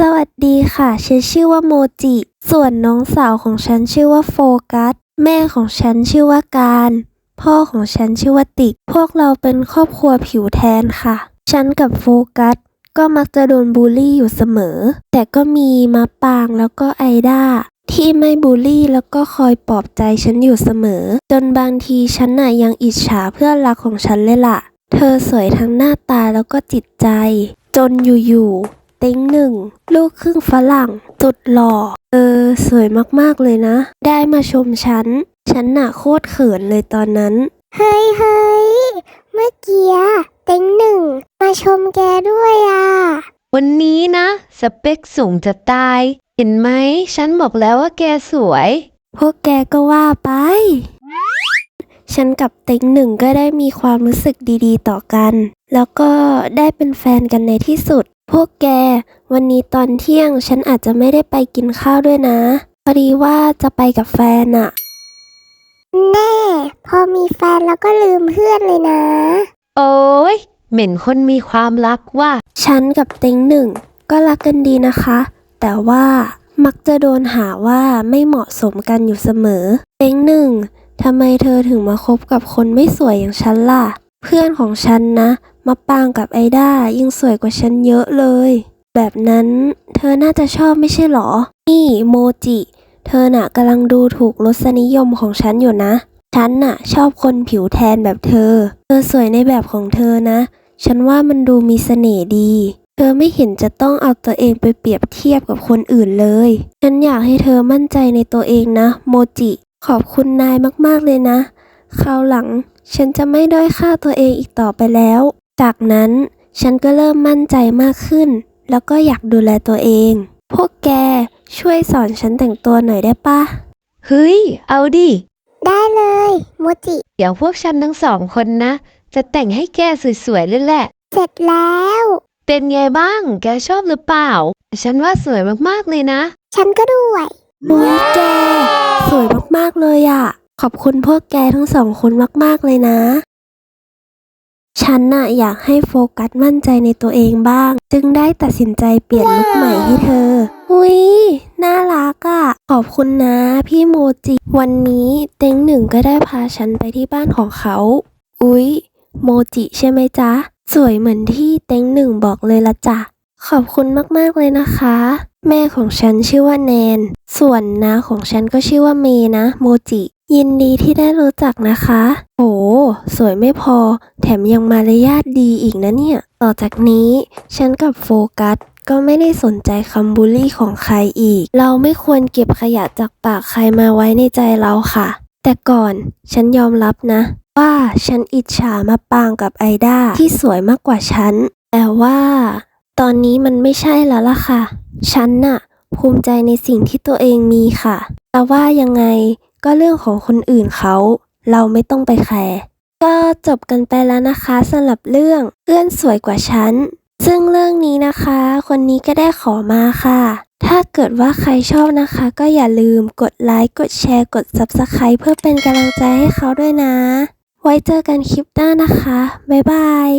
สวัสดีค่ะ ฉันชื่อว่าโมจิ ส่วนน้องสาวของฉันชื่อว่าโฟกัส แม่ของฉันชื่อว่าการ พ่อของฉันชื่อว่าติก พวกเราเป็นครอบครัวผิวแทนค่ะ ฉันกับโฟกัสก็มักจะโดนบูลลี่อยู่เสมอ แต่ก็มีมาปางแล้วก็ไอด้าที่ไม่บูลลี่แล้วก็คอยปลอบใจฉันอยู่เสมอ จนบางทีฉันน่ะยังอิจฉาเพื่อนรักของฉันเลยล่ะ เธอสวยทั้งหน้าตาแล้วก็จิตใจ จนอยู่ๆ ต็งหนึ่งลูกครึ่งฝรั่งสุดหล่อ เออ สวยมากๆเลยนะ ได้มาชมฉัน ฉันน่ะโคตรเขินเลยตอนนั้น เฮ้ยเฮ้ยเมื่อกี้อะเต็งหนึ่งมาชมแกด้วยอะ วันนี้นะ สเปคสูงจะตาย เห็นไหม ฉันบอกแล้วว่าแกสวย พวกแกก็ว่าไป ฉันกับเต็งหนึ่งก็ได้มีความรู้สึกดีๆ ต่อกัน แล้วก็ได้เป็นแฟนกันในที่สุด พวกแก วันนี้ตอนเที่ยงฉันอาจจะไม่ได้ไปกินข้าวด้วยนะ พอดีว่าจะไปกับแฟนอะแน่ พอมีแฟนแล้วก็ลืมเพื่อนเลยนะ โอ้ยเหม็นคนมีความรักว่ะฉันกับเต็งหนึ่งก็รักกันดีนะคะ แต่ว่ามักจะโดนหาว่าไม่เหมาะสมกันอยู่เสมอ เต็งหนึ่ง ทำไมเธอถึงมาคบกับคนไม่สวยอย่างฉันล่ะ เพื่อนของฉันนะมาปางกับไอด้ายิ่งสวยกว่าฉันเยอะเลย แบบนั้นเธอน่าจะชอบไม่ใช่หรอ นี่โมจิ เธอน่ะกำลังดูถูกรสนิยมของฉันอยู่นะ ฉันน่ะชอบคนผิวแทนแบบเธอ เธอสวยในแบบของเธอนะ ฉันว่ามันดูมีเสน่ห์ดี เธอไม่เห็นจะต้องเอาตัวเองไปเปรียบเทียบกับคนอื่นเลย ฉันอยากให้เธอมั่นใจในตัวเองนะ โมจิ ขอบคุณนายมากๆเลยนะ คราวหลัง ฉันจะไม่ด้อยค่าตัวเองอีกต่อไปแล้ว จากนั้นฉันก็เริ่มมั่นใจมากขึ้น แล้วก็อยากดูแลตัวเอง พวกแกช่วยสอนฉันแต่งตัวหน่อยได้ปะเฮ้ย เอาดิ ได้เลยโมจิ เดี๋ยวพวกฉันทั้งสองคนนะ จะแต่งให้แกสวยๆเลยแหละ เสร็จแล้ว เป็นไงบ้าง แกชอบหรือเปล่า ฉันว่าสวยมากๆเลยนะ ฉันก็ด้วย อุ้ยแก สวยมากๆเลยอะขอบคุณพวกแกทั้งสองคนมากๆเลยนะ ฉันน่ะอยากให้โฟกัสมั่นใจในตัวเองบ้าง จึงได้ตัดสินใจเปลี่ยนลุคใหม่ให้เธอ อุ้ยน่ารักอะขอบคุณนะ พี่โมจิ วันนี้เต็งหนึ่งก็ได้พาฉันไปที่บ้านของเขา อุ๊ยโมจิใช่ไหมจ๊ะ สวยเหมือนที่เต็งหนึ่งบอกเลยละจ้ะขอบคุณมาก ๆ เลยนะคะ แม่ของฉันชื่อว่าแนน ส่วนนาของฉันก็ชื่อว่าเมนะ โมจิ ยินดีที่ได้รู้จักนะคะโอ้สวยไม่พอ แถมยังมารยาทดีอีกนะเนี่ย ต่อจากนี้ ฉันกับโฟกัสก็ไม่ได้สนใจคำบูลลี่ของใครอีก เราไม่ควรเก็บขยะจากปากใครมาไว้ในใจเราค่ะ แต่ก่อนฉันยอมรับนะ ว่าฉันอิจฉามาปางกับไอด้าที่สวยมากกว่าฉัน แต่ว่า ตอนนี้มันไม่ใช่แล้วล่ะค่ะ ฉันน่ะ ภูมิใจในสิ่งที่ตัวเองมีค่ะ แต่ว่ายังไงก็เรื่องของคนอื่นเขา เราไม่ต้องไปแคร์ก็จบกันไปแล้วนะคะสำหรับเรื่องเพื่อนสวยกว่าฉัน ซึ่งเรื่องนี้นะคะ คนนี้ก็ได้ขอมาค่ะ ถ้าเกิดว่าใครชอบนะคะ ก็อย่าลืมกดไลค์กดแชร์กด Subscribe เพื่อเป็นกำลังใจให้เขาด้วยนะ ไว้เจอกันคลิปหน้านะคะ บ๊ายบาย